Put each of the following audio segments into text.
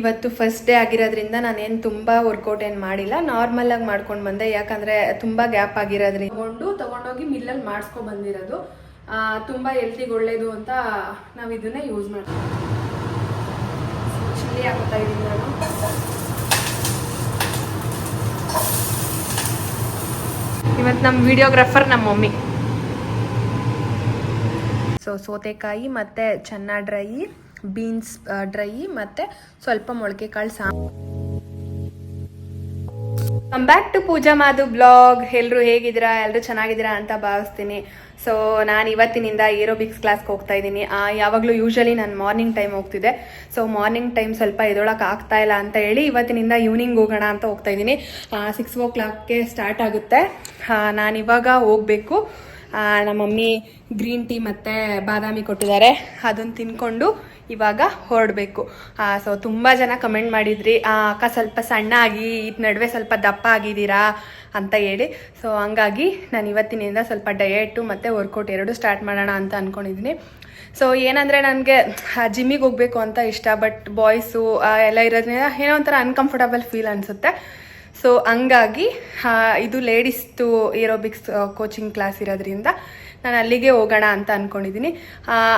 ಇವತ್ತು first day ಆಗಿರೋದ್ರಿಂದ ನಾನೇನು ತುಂಬ ವರ್ಕೌಟ್ ಏನು ಮಾಡಿಲ್ಲ. ನಾರ್ಮಲ್ ಆಗಿ ಮಾಡ್ಕೊಂಡು ಬಂದೆ. ಯಾಕಂದ್ರೆ ತುಂಬ ಗ್ಯಾಪ್ ಆಗಿರೋದ್ರಿಂದ. ತಗೊಂಡು, ತಗೊಂಡೋಗಿ ಮಿಲ್ಲಲ್ಲಿ ಮಾಡಿಸ್ಕೊ ಬಂದಿರೋದು. ತುಂಬ ಹೆಲ್ತಿಗೆ ಒಳ್ಳೇದು ಅಂತ ನಾವು ಇದನ್ನೇ ಯೂಸ್ ಮಾಡ್ತೀವಿ ಚಿಲ್ಲಿ ಇದ್ದೀನಿ ನಾನು. ಇವತ್ತು ನಮ್ಮ ವಿಡಿಯೋಗ್ರಾಫರ್ ನಮ್ಮ ಮಮ್ಮಿ. ಸೊ ಸೋತೆಕಾಯಿ ಮತ್ತು ಚೆನ್ನಾಗಿ ಡ್ರೈ ಬೀನ್ಸ್ ಡ್ರೈ ಮತ್ತು ಸ್ವಲ್ಪ ಮೊಳಕೆ ಕಾಳು ಸಾ come back to Pooja Madhu blog. ಎಲ್ಲರೂ ಹೇಗಿದ್ದೀರಾ? ಎಲ್ಲರೂ ಚೆನ್ನಾಗಿದ್ದೀರಾ ಅಂತ ಭಾವಿಸ್ತೀನಿ. ಸೊ ನಾನು ಇವತ್ತಿನಿಂದ ಏರೋಬಿಕ್ಸ್ ಕ್ಲಾಸ್ಗೆ ಹೋಗ್ತಾ ಇದ್ದೀನಿ. ಯಾವಾಗಲೂ ಯೂಶಲಿ ನಾನು ಮಾರ್ನಿಂಗ್ ಟೈಮ್ ಹೋಗ್ತಿದ್ದೆ. ಸೊ ಮಾರ್ನಿಂಗ್ ಟೈಮ್ ಸ್ವಲ್ಪ ಎದೊಳಕ್ಕೆ ಆಗ್ತಾ ಇಲ್ಲ ಅಂತ ಹೇಳಿ ಇವತ್ತಿನಿಂದ ಈವ್ನಿಂಗ್ ಹೋಗೋಣ ಅಂತ ಹೋಗ್ತಾ ಇದ್ದೀನಿ. ಸಿಕ್ಸ್ ಓ ಕ್ಲಾಕ್ಗೆ ಸ್ಟಾರ್ಟ್ ಆಗುತ್ತೆ. ನಾನು ಇವಾಗ ಹೋಗಬೇಕು. ನಮ್ಮ ಮಮ್ಮಿ ಗ್ರೀನ್ ಟೀ ಮತ್ತು ಬಾದಾಮಿ ಕೊಟ್ಟಿದ್ದಾರೆ. ಅದನ್ನು ತಿನ್ಕೊಂಡು ಇವಾಗ ಹೊರಡಬೇಕು. ಸೊ ತುಂಬ ಜನ ಕಮೆಂಟ್ ಮಾಡಿದ್ರಿ ಅಕ್ಕ ಸ್ವಲ್ಪ ಸಣ್ಣ ಆಗಿ, ಇದು ನಡುವೆ ಸ್ವಲ್ಪ ದಪ್ಪ ಆಗಿದ್ದೀರಾ? ಅಂತ ಹೇಳಿ. ಸೊ ಹಂಗಾಗಿ ನಾನು ಇವತ್ತಿನಿಂದ ಸ್ವಲ್ಪ ಡಯೆಟು ಮತ್ತು ವರ್ಕೌಟ್ ಎರಡು ಸ್ಟಾರ್ಟ್ ಮಾಡೋಣ ಅಂತ ಅಂದ್ಕೊಂಡಿದ್ದೀನಿ ಸೊ ಏನಂದರೆ ನನಗೆ ಜಿಮ್ಮಿಗೆ ಹೋಗಬೇಕು ಅಂತ ಇಷ್ಟ ಬಟ್ ಬಾಯ್ಸು ಎಲ್ಲ ಇರೋದ್ರಿಂದ ಏನೋ ಒಂಥರ ಅನ್ಕಂಫರ್ಟಬಲ್ ಫೀಲ್ ಅನಿಸುತ್ತೆ. ಸೊ ಹಂಗಾಗಿ ಇದು ಲೇಡೀಸ್ದು ಏರೋಬಿಕ್ಸ್ ಕೋಚಿಂಗ್ ಕ್ಲಾಸ್ ಇರೋದ್ರಿಂದ ನಾನು ಅಲ್ಲಿಗೆ ಹೋಗೋಣ ಅಂತ ಅಂದ್ಕೊಂಡಿದ್ದೀನಿ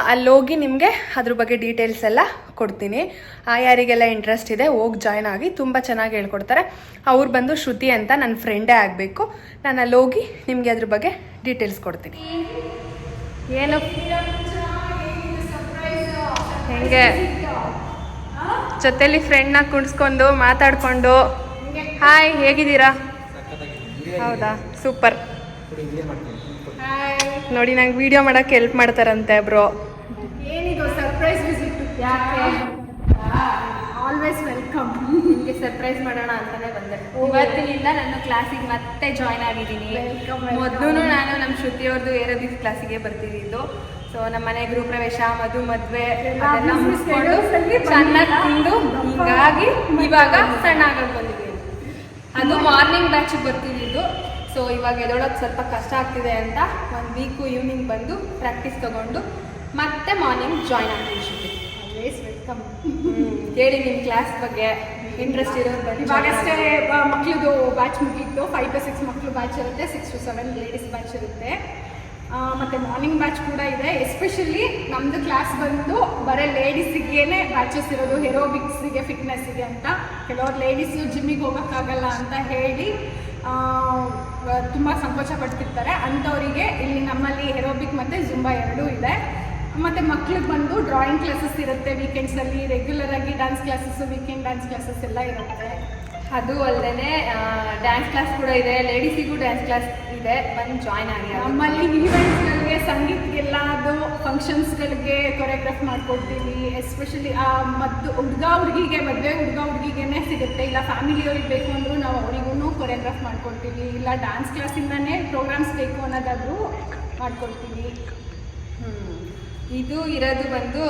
ಅಲ್ಲಿ ಹೋಗಿ ನಿಮಗೆ ಅದ್ರ ಬಗ್ಗೆ ಡೀಟೇಲ್ಸ್ ಎಲ್ಲ ಕೊಡ್ತೀನಿ. ಆ, ಯಾರಿಗೆಲ್ಲ ಇಂಟ್ರೆಸ್ಟ್ ಇದೆ ಹೋಗಿ ಜಾಯ್ನ್ ಆಗಿ ತುಂಬ ಚೆನ್ನಾಗಿ ಹೇಳ್ಕೊಡ್ತಾರೆ. ಅವ್ರು ಬಂದು ಶ್ರುತಿ ಅಂತ ನನ್ನ ಫ್ರೆಂಡೇ ಆಗಬೇಕು. ನಾನು ಅಲ್ಲಿ ಹೋಗಿ ನಿಮಗೆ ಅದ್ರ ಬಗ್ಗೆ ಡೀಟೇಲ್ಸ್ ಕೊಡ್ತೀನಿ. ಏನು? ಹೆಂಗೆ? ಜೊತೆಲಿ ಫ್ರೆಂಡ್ನ ಕುಣಿಸ್ಕೊಂಡು ಮಾತಾಡ್ಕೊಂಡು ಹಾಯ್ ಹೇಗಿದ್ದೀರಾ? ಹೌದಾ? ಸೂಪರ್ ನೋಡಿ ನಂಗೆ ವಿಡಿಯೋ ಮಾಡಕ್ಕೆ ಹೆಲ್ಪ್ ಮಾಡ್ತಾರಂತೆ ಬ್ರೋ. ಏನಿದು ಸರ್ಪ್ರೈಸ್ ವಿಸಿಟ್ ಯಾಕೆ? ಆಲ್ವೇಸ್ ವೆಲ್ಕಮ್ ನಿಮಗೆ ಸರ್ಪ್ರೈಸ್ ಮಾಡೋಣ ಅಂತಲೇ ಬಂದೆ. ಇವತ್ತಿನಿಂದ ನಾನು ಕ್ಲಾಸಿಗೆ ಮತ್ತೆ ಜಾಯ್ನ್ ಆಗಿದ್ದೀನಿ. ಮೊದಲು ನಾನು ನಮ್ಮ ಶ್ರುತಿಯವ್ರದ್ದು ಏರೋಬಿಕ್ಸ್ ಕ್ಲಾಸಿಗೆ ಬರ್ತಿದ್ದು ಸೊ ನಮ್ಮ ಮನೆ ಗೃಹ ಪ್ರವೇಶ ಮದು ಮದುವೆ ಅದೆಲ್ಲ ಮುಗಿಸ್ಕೊಂಡು ಚೆನ್ನಾಗಿ. ತಿಂದು ಹೀಗಾಗಿ ಇವಾಗ ಸಣ್ಣ ಆಗಕ್ಕೆ ಬಂದಿದ್ದೀನಿ ಅದು ಮಾರ್ನಿಂಗ್ ಬ್ಯಾಚಿಗೆ ಬರ್ತಿದ್ದು ಸೊ ಇವಾಗ ಎದೊಳಕ್ಕೆ ಸ್ವಲ್ಪ ಕಷ್ಟ ಆಗ್ತಿದೆ ಅಂತ ಒಂದು ವೀಕು ಈವ್ನಿಂಗ್ ಬಂದು ಪ್ರಾಕ್ಟೀಸ್ ತಗೊಂಡು ಮತ್ತೆ ಮಾರ್ನಿಂಗ್ ಜಾಯ್ನ್ ಆಗ್ತೀನಿ ಶ್ರುತಿ ವೆಲ್ಕಮ್. ಹೇಳಿ ನಿಮ್ಮ ಕ್ಲಾಸ್ ಬಗ್ಗೆ. ಇಂಟ್ರೆಸ್ಟ್ ಇರೋದು ಇವಾಗಷ್ಟೇ ಮಕ್ಳದು ಬ್ಯಾಚ್ ಮುಗಿತ್ತು ಫೈವ್ ಟು ಸಿಕ್ಸ್ ಮಕ್ಕಳು ಬ್ಯಾಚ್ ಇರುತ್ತೆ six to seven ladies batch ಇರುತ್ತೆ. ಮತ್ತೆ ಮಾರ್ನಿಂಗ್ ಬ್ಯಾಚ್ ಕೂಡ ಇದೆ. ಎಸ್ಪೆಷಲಿ ನಮ್ಮದು ಕ್ಲಾಸ್ ಬಂದು ಬರೀ ಲೇಡೀಸಿಗೇನೆ ಬ್ಯಾಚಸ್ ಇರೋದು ಹೆರೋಬಿಕ್ಸಿಗೆ ಫಿಟ್ನೆಸ್ಸಿಗೆ ಅಂತ. ಕೆಲವ್ರು ಲೇಡೀಸು ಜಿಮ್ಮಿಗೆ ಹೋಗೋಕ್ಕಾಗಲ್ಲ ಅಂತ ಹೇಳಿ ತುಂಬ ಸಂಕೋಚ ಪಡ್ತಿರ್ತಾರೆ. ಅಂಥವರಿಗೆ ಇಲ್ಲಿ ನಮ್ಮಲ್ಲಿ ಹೆರೋಬಿಕ್ ಮತ್ತು ಜುಂಬಾ ಎರಡೂ ಇದೆ. ಮತ್ತು ಮಕ್ಳಿಗೆ ಬಂದು ಡ್ರಾಯಿಂಗ್ ಕ್ಲಾಸಸ್ ಇರುತ್ತೆ ವೀಕೆಂಡ್ಸಲ್ಲಿ ರೆಗ್ಯುಲರ್ ಆಗಿ dance classes weekend dance classes ಎಲ್ಲ ಇರುತ್ತೆ. ಅದು ಅಲ್ಲದೆ ಡ್ಯಾನ್ಸ್ ಕ್ಲಾಸ್ ಕೂಡ ಇದೆ. ಲೇಡೀಸಿಗೂ ಡ್ಯಾನ್ಸ್ ಕ್ಲಾಸ್ ಇದೆ ಬಂದು ಜಾಯ್ನ್ ಆಗಿ. ನಮ್ಮಲ್ಲಿ ಈವೆಂಟ್ಸ್ಗಳಿಗೆ ಅದು ಫಂಕ್ಷನ್ಸ್ಗಳಿಗೆ ಕೊರಿಯೋಗ್ರಾಫ್ ಮಾಡ್ಕೊಡ್ತೀವಿ. ಎಸ್ಪೆಷಲಿ ಆ ಮದ್ದು ಹುಡುಗ ಹುಡುಗಿಗೆ ಮದುವೆ ಹುಡುಗ ಹುಡುಗಿಗೆನೇ ಸಿಗುತ್ತೆ. ಇಲ್ಲ ಫ್ಯಾಮಿಲಿಯವ್ರಿಗೆ ಬೇಕು ಅಂದರೂ ನಾವು ಅವರಿಗೂ ಕೊರಿಯೋಗ್ರಾಫ್ ಮಾಡ್ಕೊಡ್ತೀವಿ. ಇಲ್ಲ ಡ್ಯಾನ್ಸ್ ಕ್ಲಾಸಿಂದನೇ ಪ್ರೋಗ್ರಾಮ್ಸ್ ಬೇಕು ಅನ್ನೋದಾದರೂ ಮಾಡ್ಕೊಡ್ತೀವಿ. ಇದು ಇರೋದು ಬಂದು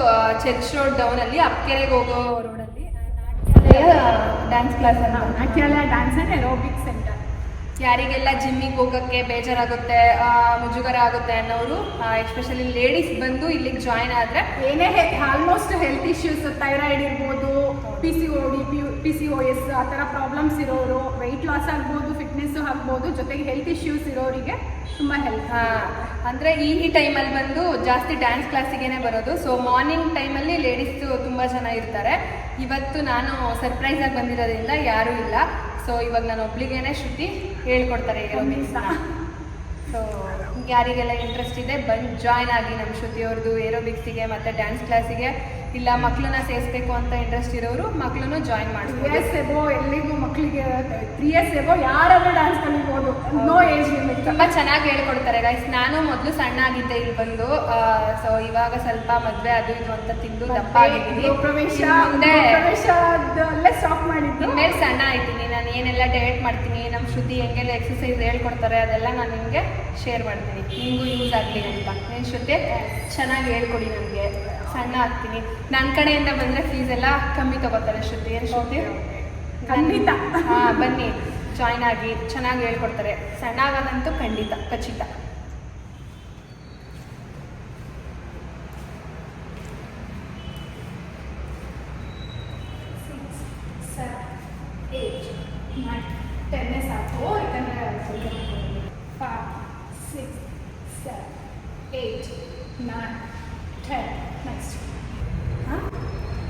ಚರ್ಚ್ ರೋಡ್ ಡೌನ್ ಅಲ್ಲಿ ಅಪ್ಕೆರೆಗೆ ಹೋಗೋ ರೋಡಲ್ಲಿ ಡ್ಯಾನ್ಸ್ ಕ್ಲಾಸ್ ಅಲ್ಲ Natyalaya dance and aerobic centre ಯಾರಿಗೆಲ್ಲ ಜಿಮ್ಮಿಗೆ ಹೋಗೋಕ್ಕೆ ಬೇಜಾರಾಗುತ್ತೆ ಮುಜುಗರ ಆಗುತ್ತೆ ಅನ್ನೋರು ಎಸ್ಪೆಷಲಿ ಲೇಡೀಸ್ ಬಂದು ಇಲ್ಲಿಗೆ ಜಾಯ್ನ್ ಆದರೆ ಏನೇ ಆಲ್ಮೋಸ್ಟ್ ಹೆಲ್ತ್ ಇಶ್ಯೂಸ್ ಥೈರಾಯ್ಡ್ ಇರ್ಬೋದು P C O D P P C O S ಆ ಥರ ಪ್ರಾಬ್ಲಮ್ಸ್ ಇರೋರು ವೆಯ್ಟ್ ಲಾಸ್ ಆಗ್ಬೋದು ಫಿಟ್ನೆಸ್ಸು ಆಗ್ಬೋದು, ಜೊತೆಗೆ ಹೆಲ್ತ್ ಇಶ್ಯೂಸ್ ಇರೋರಿಗೆ ತುಂಬ ಹೆಲ್ಪ್ ಅಂದರೆ ಈ ಈ ಟೈಮಲ್ಲಿ ಬಂದು ಜಾಸ್ತಿ ಡ್ಯಾನ್ಸ್ ಕ್ಲಾಸಿಗೇನೆ ಬರೋದು ಸೊ ಮಾರ್ನಿಂಗ್ ಟೈಮಲ್ಲಿ ಲೇಡೀಸು ತುಂಬ ಜನ ಇರ್ತಾರೆ. ಇವತ್ತು ನಾನು ಸರ್ಪ್ರೈಸಾಗಿ ಬಂದಿರೋದ್ರಿಂದ ಯಾರೂ ಇಲ್ಲ. ಸೊ ಇವಾಗ ನಾನು ಒಬ್ಳಿಗೇನೆ ಶ್ರುತಿ ಹೇಳ್ಕೊಡ್ತಾರೆ ಸೊ ಯಾರಿಗೆಲ್ಲ ಇಂಟ್ರೆಸ್ಟ್ ಇದೆ ಬಂದು ಜಾಯ್ನ್ ಆಗಿ ನಮ್ಮ ಶ್ರುತಿಯವ್ರದ್ದು ಏರೋಬಿಕ್ಸಿಗೆ ಮತ್ತು ಡ್ಯಾನ್ಸ್ ಕ್ಲಾಸಿಗೆ ಇಲ್ಲ ಮಕ್ಕಳನ್ನ ಸೇರಿಸ್ಬೇಕು ಅಂತ ಇಂಟ್ರೆಸ್ಟ್ ಇರೋರು ಮಕ್ಕಳನ್ನು ಜಾಯಿನ್ ಮಾಡ್ತಾರೆ ಎಸ್ ಎಬೋ ಎಲ್ಲಿಗೂ ಮಕ್ಕಳಿಗೆ ತ್ರೀ ಇಯರ್ಸ್ ಎಬೋ ಯಾರಾದ್ರೂ ಡ್ಯಾನ್ಸ್ ಕಲಿಬೋದು ನೋ ಏಜ್ ಲಿಮಿಟ್ ತುಂಬ ಚೆನ್ನಾಗಿ ಹೇಳ್ಕೊಡ್ತಾರೆ ಗೈಸ್ ನಾನು ಮೊದಲು ಸಣ್ಣ ಆಗಿದ್ದೆ ಇಲ್ಲಿ ಬಂದು ಸೊ ಇವಾಗ ಸ್ವಲ್ಪ ಮದುವೆ ಅದು ಇದು ಅಂತ ತಿಂದು ದಪ್ಪ ಆಗಿದ್ದೀನಿ. ಪ್ರವೇಶ ಪ್ರವೇಶದಲ್ಲೇ ಸ್ಟಾಪ್ ಮಾಡಿದ್ದು. ಮೇಲೆ ಸಣ್ಣ ಆಯ್ತೀನಿ ನಾನು ಏನೆಲ್ಲ ಡಯಟ್ ಮಾಡ್ತೀನಿ ನಮ್ಮ ಶ್ರುತಿ ಹೆಂಗೆಲ್ಲ ಎಕ್ಸಸೈಸ್ ಹೇಳ್ಕೊಡ್ತಾರೆ ಅದೆಲ್ಲ ನಾನು ನಿಮಗೆ ಶೇರ್ ಮಾಡ್ತೀನಿ. ನಿಮಗೂ ಯೂಸ್ ಆಗಲಿ ಅಂತ. ನೀನು ಶ್ರುತಿ? ಚೆನ್ನಾಗಿ ಹೇಳ್ಕೊಡಿ ನನಗೆ. ಸಣ್ಣ ಆಗ್ತೀನಿ. ನನ್ನ ಕಡೆಯಿಂದ ಬಂದರೆ ಫೀಸ್ ಎಲ್ಲ ಕಮ್ಮಿ ತಗೋತಾರೆ ಶ್ರುತಿ. ಏನು ಖಂಡಿತ. ಹಾಂ ಬನ್ನಿ. ಜಾಯ್ನ್ ಆಗಿ ಚೆನ್ನಾಗಿ ಹೇಳ್ಕೊಡ್ತಾರೆ. ಸಣ್ಣ ಆಗೋದಂತೂ ಖಂಡಿತ ಖಚಿತ. Nine, ten. Next. Huh?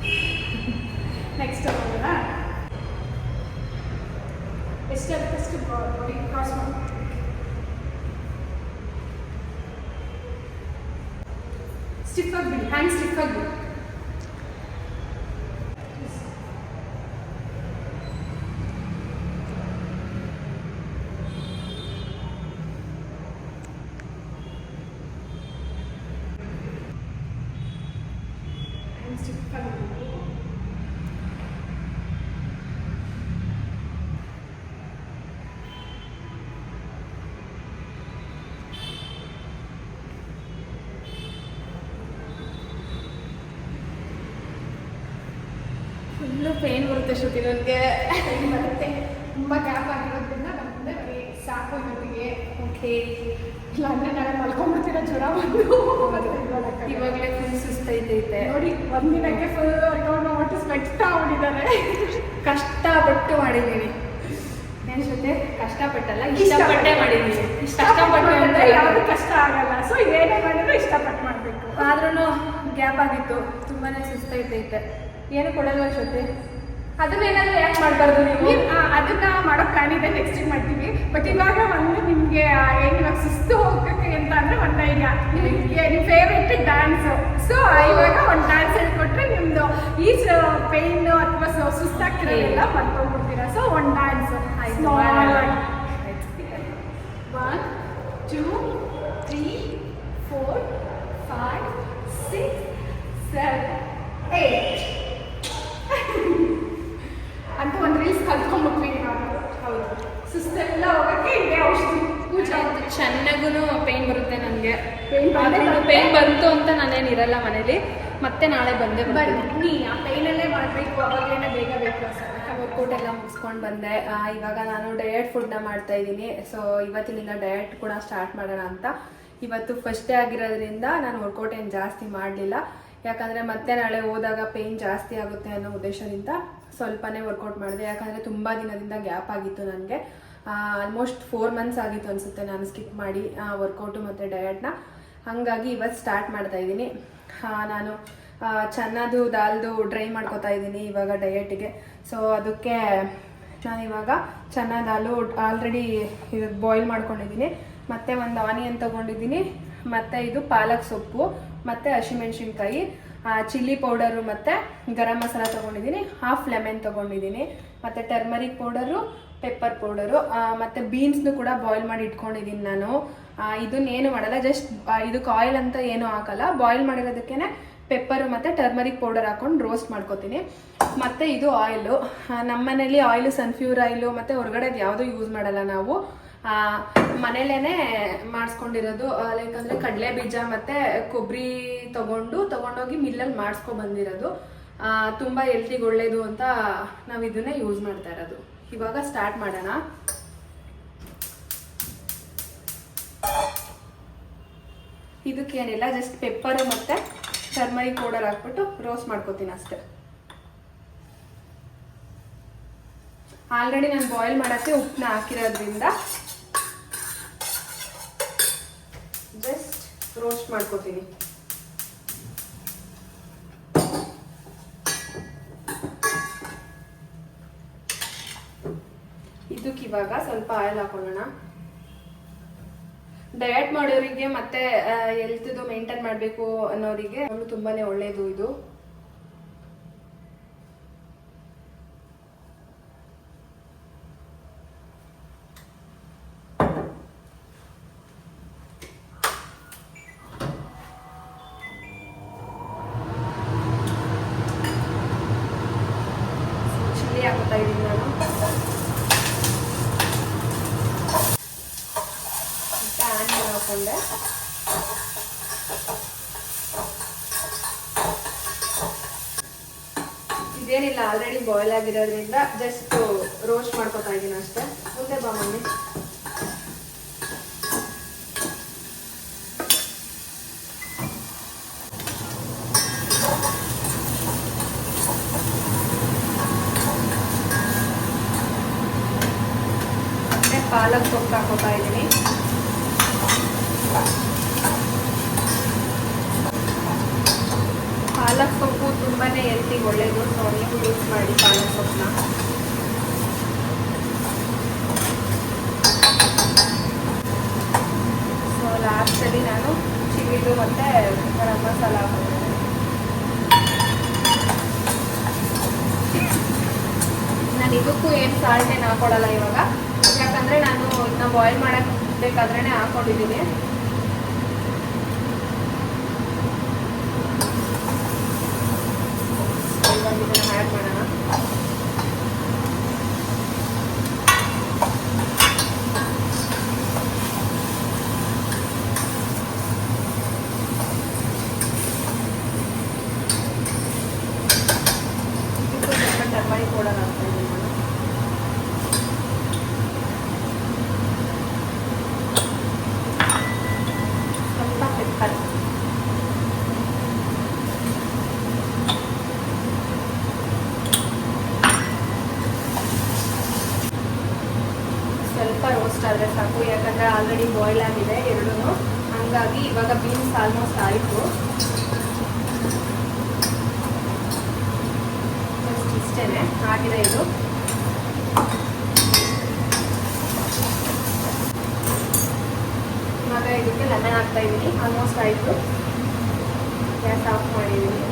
Next ಹೋಗೋಣ ಎಷ್ಟಾಗುತ್ತಷ್ಟು ಬಾಡಿ ಕ್ರಾಸ್ ಮಾಡಿ stiff ಆಗಿಬಿಡಿ hand stiff ಆಗಿಬಿಡಿ full pain ಬರುತ್ತೆ ಶ್ರುತಿ. ನನಗೆ ಬರುತ್ತೆ. ತುಂಬ ಗ್ಯಾಪ್ ಆಗಿರೋದ್ರಿಂದ ಬಂದೆ ಬರೀ ಸಾಕು ಇವತ್ತಿಗೆ ಓಕೆ ಇಲ್ಲಾಂದ್ರೆ ನಾಳೆ ಮಲ್ಕೊಂಡ್ಬಿಡ್ತೀರ ಜ್ವರ ಬಂದು. ಇವಾಗಲೇ ಫುಲ್ ಸುಸ್ತೈತೈತೆ ನೋಡಿ ಒಂದಿನಕ್ಕೆ ಫುಲ್ ವರ್ಕೌಟ್ ಮಾಡ್ಬಿಟ್ಟು ಸ್ವೆಟ್ ಆಗ್ಬಿಟ್ಟಿದ್ದಾರೆ. ಕಷ್ಟಪಟ್ಟು ಮಾಡಿದ್ದೀನಿ ಏನ್ ಜೊತೆ ಕಷ್ಟಪಟ್ಟಲ್ಲ ಇಷ್ಟಪಟ್ಟೆ ಮಾಡಿದ್ದೀನಿ ಇಷ್ಟಪಟ್ಟು ಮಾಡಿದ್ರೆ ಯಾವುದು ಕಷ್ಟ ಆಗಲ್ಲ. ಸೊ ಏನೇ ಮಾಡಿದ್ರು ಇಷ್ಟಪಟ್ಟು ಮಾಡಬೇಕು. ಆದ್ರೂ ಗ್ಯಾಪ್ ಆಗಿತ್ತು. ತುಂಬಾನೇ ಸುಸ್ತೈತೈತೆ ಏನು ಕೊಡಲ್ವಾ ಜೊತೆ ಅದನ್ನೇನಾದ್ರೂ ಯಾಕೆ ಮಾಡಬಾರ್ದು ನೀವು. ಅದನ್ನ ಮಾಡೋ ಪ್ಲಾನ್ ಇದೆ ನೆಕ್ಸ್ಟ್ ಮಾಡ್ತೀವಿ. ಬಟ್ ಇವಾಗ ಒಂದು ನಿಮಗೆ ಏನು ಇವಾಗ ಸುಸ್ತು ಹೋಗಕ್ಕೆ ಅಂತ ಅಂದ್ರೆ ಒಂದು ಐಡಿಯಾ ನಿಮಗೆ ನಿಮ್ಮ ಫೇವ್ರೆಟ್ ಡ್ಯಾನ್ಸ್ ಸೊ ಇವಾಗ ಒಂದು ಡ್ಯಾನ್ಸ್ ಹೇಳ್ಕೊಟ್ರೆ ನಿಮ್ದು ಈ ಪೈನ್ ಅಥವಾ ಸುಸ್ತಾಗ್ತಿರೋದೆಲ್ಲ ಮರ್ತೋಗ್ಬಿಡ್ತೀರಾ ಸೊ ಒಂದು dance one two three four five six seven eight ಅಂತ ಒಂದು ರೀಲ್ಸ್ ಕಲ್ತ್ಕೊಂಡ್ಬಿಟ್ವಿ ನಾವು ಹೌದು ಸುಸ್ತೆಲ್ಲ ಹೋಗಕ್ಕೆ ಇದೆ ಔಷಧಿ ಪೂಜೆ ಚೆನ್ನಾಗೂ ಪೇನ್ ಬರುತ್ತೆ ನನಗೆ Pain ಬಂದೇ ಬರುತ್ತೆ. ಪೇನ್ ಬಂತು ಅಂತ ನಾನೇನು ಇರಲ್ಲ ಮನೇಲಿ ಮತ್ತೆ ನಾಳೆ ಬಂದೆ ಬನ್ನಿ ಆ ಪೈನಲ್ಲೇ ಮಾಡಬೇಕು ಅವಾಗೇನೆ ಬೇಗ ಬೇಕು ವರ್ಕೌಟ್ ಎಲ್ಲ ಮುಗಿಸ್ಕೊಂಡು ಬಂದೆ. ಇವಾಗ ನಾನು ಡಯಟ್ ಫುಡ್ನ ಮಾಡ್ತಾ ಇದ್ದೀನಿ. ಸೊ ಇವತ್ತಿನಿಂದ ಡಯಟ್ ಕೂಡ ಸ್ಟಾರ್ಟ್ ಮಾಡೋಣ ಅಂತ. ಇವತ್ತು ಫಸ್ಟ್ ಡೇ ಆಗಿರೋದ್ರಿಂದ ನಾನು ವರ್ಕೌಟ್ ಏನು ಜಾಸ್ತಿ ಮಾಡಲಿಲ್ಲ. ಯಾಕಂದರೆ ಮತ್ತೆ ನಾಳೆ ಹೋದಾಗ ಪೇಯ್ನ್ ಜಾಸ್ತಿ ಆಗುತ್ತೆ ಅನ್ನೋ ಉದ್ದೇಶದಿಂದ ಸ್ವಲ್ಪನೇ ವರ್ಕೌಟ್ ಮಾಡಿದೆ. ಯಾಕಂದರೆ ತುಂಬ ದಿನದಿಂದ ಗ್ಯಾಪ್ ಆಗಿತ್ತು ನನಗೆ. ಆಲ್ಮೋಸ್ಟ್ ಫೋರ್ ಮಂತ್ಸ್ ಆಗಿತ್ತು ಅನಿಸುತ್ತೆ ನಾನು ಸ್ಕಿಪ್ ಮಾಡಿ ವರ್ಕೌಟು ಮತ್ತು ಡಯಟ್ನ ಹಾಗಾಗಿ ಇವತ್ತು ಸ್ಟಾರ್ಟ್ ಮಾಡ್ತಾ ಇದ್ದೀನಿ. ನಾನು ಚೆನ್ನಾದು ದಾಲ್ದು ಡ್ರೈ ಮಾಡ್ಕೊತಾ ಇದ್ದೀನಿ ಇವಾಗ ಡಯಟಿಗೆ ಸೊ ಅದಕ್ಕೆ ನಾನು ಇವಾಗ ಚೆನ್ನ ದಾಲು ಆಲ್ರೆಡಿ ಇದು ಬಾಯ್ಲ್ ಮಾಡ್ಕೊಂಡಿದ್ದೀನಿ. ಮತ್ತು ಒಂದು ಆನಿಯನ್ ತೊಗೊಂಡಿದ್ದೀನಿ. ಮತ್ತು ಇದು ಪಾಲಕ್ ಸೊಪ್ಪು, ಮತ್ತು ಹಸಿಮೆಣ್ಸಿನ್ಕಾಯಿ. ಚಿಲ್ಲಿ ಪೌಡರು ಮತ್ತು ಗರಂ ಮಸಾಲ ತೊಗೊಂಡಿದ್ದೀನಿ ಹಾಫ್ ಲೆಮನ್ ತೊಗೊಂಡಿದ್ದೀನಿ, ಮತ್ತು ಟರ್ಮರಿಕ್ ಪೌಡರು ಪೆಪ್ಪರ್ ಪೌಡರು ಮತ್ತು ಬೀನ್ಸ್ನು ಕೂಡ ಬಾಯ್ಲ್ ಮಾಡಿ ಇಟ್ಕೊಂಡಿದ್ದೀನಿ ನಾನು. ಇದನ್ನೇನು ಮಾಡಲ್ಲ ಜಸ್ಟ್ ಇದಕ್ಕೆ ಆಯಿಲ್ ಅಂತ ಏನೂ ಹಾಕಲ್ಲ ಬಾಯ್ಲ್ ಮಾಡಿರೋದಕ್ಕೇ ಪೆಪ್ಪರು ಮತ್ತು ಟರ್ಮರಿಕ್ ಪೌಡರ್ ಹಾಕೊಂಡು ರೋಸ್ಟ್ ಮಾಡ್ಕೊತೀನಿ. ಮತ್ತು ಇದು ಆಯಿಲು ನಮ್ಮ ಮನೇಲಿ ಆಯಿಲು ಸನ್ಫ್ಯೂರ್ ಆಯಿಲು ಮತ್ತು ಹೊರಗಡೆದು ಯಾವುದೂ ಯೂಸ್ ಮಾಡಲ್ಲ ನಾವು. ಮನೇಲೇ ಮಾಡಿಸ್ಕೊಂಡಿರೋದು ಲೈಕ್ ಅಂದರೆ ಕಡಲೆ ಬೀಜ ಮತ್ತು ಕೊಬ್ಬರಿ ತೊಗೊಂಡು, ತೊಗೊಂಡೋಗಿ ಮಿಲ್ಲಲ್ಲಿ ಮಾಡಿಸ್ಕೊ ಬಂದಿರೋದು. ತುಂಬ ಎಲ್ತಿಗೆ ಒಳ್ಳೇದು ಅಂತ ನಾವು ಇದನ್ನೇ ಯೂಸ್ ಮಾಡ್ತಾ ಇರೋದು. ಇವಾಗ ಸ್ಟಾರ್ಟ್ ಮಾಡೋಣ. ಇದಕ್ಕೇನಿಲ್ಲ ಜಸ್ಟ್ ಪೆಪ್ಪರು ಮತ್ತು ಚರ್ಮರಿ ಪೌಡರ್ ಹಾಕ್ಬಿಟ್ಟು ರೋಸ್ಟ್ ಮಾಡ್ಕೋತೀನಿ ಅಷ್ಟೇ. ಆಲ್ರೆಡಿ ನಾನು ಬಾಯ್ಲ್ ಮಾಡೋಕ್ಕೆ ಉಪ್ಪನ್ನ ಹಾಕಿರೋದ್ರಿಂದ ರೋಸ್ಟ್ ಮಾಡ್ಕೋತೀನಿ ಇದಕ್ಕೆ ಇವಾಗ ಸ್ವಲ್ಪ ಆಯಿಲ್ ಹಾಕೊಳ್ಳೋಣ. ಡಯಟ್ ಮಾಡೋರಿಗೆ ಮತ್ತೆ ಹೆಲ್ತ್ ಮೇಂಟೈನ್ ಮಾಡಬೇಕು ಅನ್ನೋರಿಗೆ ತುಂಬಾನೇ ಒಳ್ಳೇದು ಇದು ಚಿಲ್ಲಿ ಹಾಕೋತಾ ಇದ್ದೀನಿ ನಾನು ಹಾಕೊಂಡೆ. ಇದೇನಿಲ್ಲ ಆಲ್ರೆಡಿ ಬಾಯ್ಲ್ ಆಗಿರೋದ್ರಿಂದ ಜಸ್ಟ್ ರೋಸ್ಟ್ ಮಾಡ್ಕೊತಾ ಇದ್ದೀನಿ ಅಷ್ಟೇ. ಮುಂದೆ ಬಾ ಮಮ್ಮಿ. ಪಾಲಕ್ ಸೊಪ್ಪು ಹಾಕೋತಾ ಇದ್ದೀನಿ ಹೆಲ್ತಿಗೆ ಒಳ್ಳೆಯದು ಸೊ ನೀವು ಯೂಸ್ ಮಾಡಿ ಪಾಲಕ್ ಸೊಪ್ಪನ್ನ ಸೊ ಲಾಸ್ಟಲ್ಲಿ ನಾನು ಚಿಲ್ಲಿದು ಮತ್ತು ಗರಂ ಮಸಾಲ ಹಾಕ್ತೀನಿ. ನಾನು ಇದಕ್ಕೂ ಏನು ಸಾಲ್ಟ್ ಏನು ಹಾಕೊಡಲ್ಲ ಇವಾಗ. ಯಾಕಂದರೆ ನಾನು ಇದನ್ನ ಬಾಯ್ಲ್ ಮಾಡಕ್ಕೆ ಬೇಕಾದ್ರೇ ಹಾಕೊಂಡಿದ್ದೀನಿ ಇವಾಗ ಇದನ್ನ ಆ್ಯಡ್ ಮಾಡೋಣ ಇದಕ್ಕೂ ಸ್ವಲ್ಪ ಟರ್ಮರಿಕ್ ಪೌಡರ್ ಹಾಕ್ತಾ ಇದ್ದೀನಿ ನಾನು ಸ್ವಲ್ಪ ಪೆಪ್ಪರ್ ಸ್ವಲ್ಪ ರೋಸ್ಟ್ ಆದರೆ ಸಾಕು, ಯಾಕಂದರೆ ಆಲ್ರೆಡಿ ಬಾಯ್ಲ್ ಆಗಿದೆ ಎರಡೂ ಹಾಗಾಗಿ ಇವಾಗ ಬೀನ್ಸ್ ಆಲ್ಮೋಸ್ಟ್ ಆಯಿತು. ಇಷ್ಟೇ ಆಗಿದೆ ಇದು. ಇವಾಗ ಇದಕ್ಕೆ ಲೆಮನ್ ಹಾಕ್ತಾ ಇದ್ದೀನಿ ಆಲ್ಮೋಸ್ಟ್ ಆಯಿತು. ಗ್ಯಾಸ್ ಆಫ್ ಮಾಡಿದ್ದೀನಿ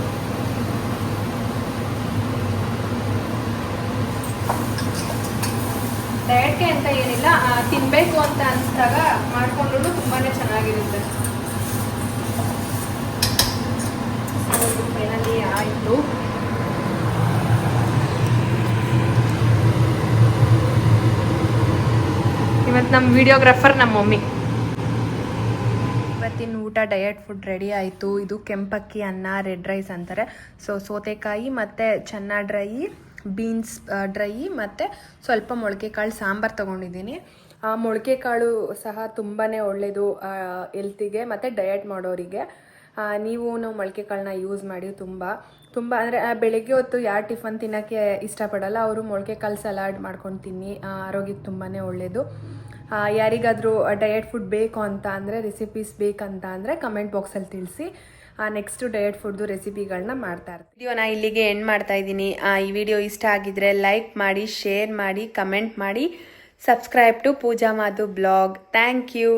ಡಯಟ್ಗೆ ಅಂತ ಏನಿಲ್ಲ ತಿನ್ನಬೇಕು ಅಂತ ಅನಿಸಿದಾಗ ಮಾಡ್ಕೊಂಡ್ರು ತುಂಬಾ ಚೆನ್ನಾಗಿರುತ್ತೆ. ಆಯಿತು. ಇವತ್ತು ನಮ್ಮ ವಿಡಿಯೋಗ್ರಾಫರ್ ನಮ್ಮ ಮಮ್ಮಿ. ಇವತ್ತಿನ ಊಟ ಡಯಟ್ ಫುಡ್ ರೆಡಿ ಆಯಿತು. ಇದು ಕೆಂಪಕ್ಕಿ ಅನ್ನ ರೆಡ್ ರೈಸ್ ಅಂತಾರೆ. ಸೊ ಸೌತೆಕಾಯಿ ಮತ್ತು ಚೆನ್ನ ಡ್ರೈ ಬೀನ್ಸ್ ಡ್ರೈ ಮತ್ತು ಸ್ವಲ್ಪ ಮೊಳಕೆ ಕಾಳು, ಸಾಂಬಾರು ತೊಗೊಂಡಿದ್ದೀನಿ. ಆ, ಮೊಳಕೆ ಕಾಳು ಸಹ ತುಂಬಾ ಒಳ್ಳೆಯದು ಎಲ್ತಿಗೆ ಮತ್ತು ಡಯಟ್ ಮಾಡೋರಿಗೆ. ನೀವು ನಾವು ಮೊಳಕೆ ಕಾಳನ್ನ ಯೂಸ್ ಮಾಡಿ ತುಂಬ ತುಂಬ ಅಂದರೆ ಬೆಳಗ್ಗೆ ಹೊತ್ತು ಯಾರು ಟಿಫನ್ ತಿನ್ನೋಕ್ಕೆ ಇಷ್ಟಪಡಲ್ಲ, ಅವರು ಮೊಳಕೆ ಕಾಳು ಸಲಾಡ್ ಮಾಡ್ಕೊಂಡು ತಿನ್ನಿ ಆರೋಗ್ಯಕ್ಕೆ ತುಂಬಾ ಒಳ್ಳೆಯದು ಯಾರಿಗಾದರೂ ಡಯಟ್ ಫುಡ್ ಬೇಕು ಅಂತ ಅಂದರೆ ರೆಸಿಪೀಸ್ ಬೇಕಂತ ಅಂದರೆ ಕಮೆಂಟ್ ಬಾಕ್ಸಲ್ಲಿ ತಿಳಿಸಿ. ನೆಕ್ಸ್ಟು ಡಯಟ್ ಫುಡ್ದು ರೆಸಿಪಿಗಳನ್ನ ಮಾಡ್ತಾ ಇರ್ತೀನಿ. ವಿಡಿಯೋನ ಇಲ್ಲಿಗೆ ಎಂಡ್ ಮಾಡ್ತಾ ಇದ್ದೀನಿ. ಈ ವಿಡಿಯೋ ಇಷ್ಟ ಆಗಿದ್ರೆ ಲೈಕ್ ಮಾಡಿ ಶೇರ್ ಮಾಡಿ ಕಮೆಂಟ್ ಮಾಡಿ subscribe to Pooja Madhu blog thank you